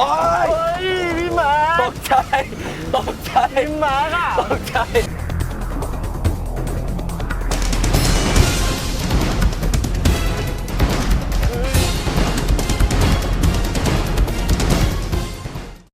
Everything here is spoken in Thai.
โอ้ยพี่หมาตกใจ ตกใจ พี่หมาค่ะ ตกใจ